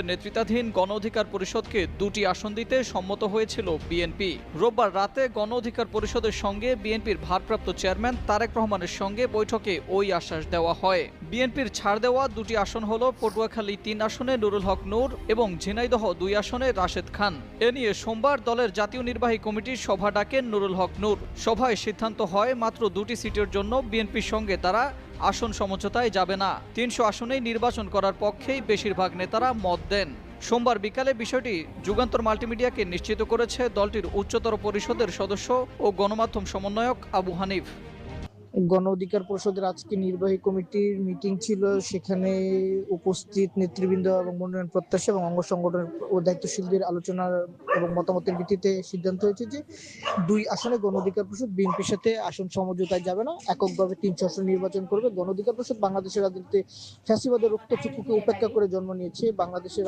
নেতৃত্বাধীন গণ অধিকার পরিষদকে দুটি আসন দিতে সম্মত হয়েছিল বিএনপি। রোববার রাতে গণ অধিকার পরিষদের সঙ্গে বিএনপির ভারপ্রাপ্ত চেয়ারম্যান তারেক রহমানের সঙ্গে বৈঠকে ওই আশ্বাস দেওয়া হয়। বিএনপির ছাড় দেওয়া দুটি আসন হল পটুয়াখালী তিন আসনে নুরুল হক নূর এবং ঝিনাইদহ দুই আসনে রাশেদ খান। এ নিয়ে সোমবার দলের জাতীয় নির্বাহী কমিটির সভা ডাকেন নুরুল হক নূর। সভায় সিদ্ধান্ত হয় মাত্র দুটি সিটের জন্য বিএনপির সঙ্গে তারা আসন সমঝোতায় যাবে না। তিনশো আসনেই নির্বাচন করার পক্ষেই বেশিরভাগ নেতারা মত দেন। সোমবার বিকালে বিষয়টি যুগান্তর মাল্টিমিডিয়াকে নিশ্চিত করেছে দলটির উচ্চতর পরিষদের সদস্য ও গণমাধ্যম সমন্বয়ক আবু হানিফ। গণ অধিকার পরিষদের আজকে নির্বাহী কমিটির মিটিং ছিল। সেখানে উপস্থিত নেতৃবৃন্দ এবং মনোনয়ন প্রত্যাশী এবং অঙ্গ সংগঠনের ও দায়িত্বশীলদের আলোচনার এবং মতামতের ভিত্তিতে সিদ্ধান্ত হয়েছে যে দুই আসনে গণ অধিকার পরিষদ বিএনপির সাথে আসন সমঝোতায় যাবে না। এককভাবে তিনশো আসন নির্বাচন করবে। গণ অধিকার পরিষদ বাংলাদেশের রাজনীতিতে ফ্যাসিবাদের রক্ত চুকুকে উপেক্ষা করে জন্ম নিয়েছে। বাংলাদেশের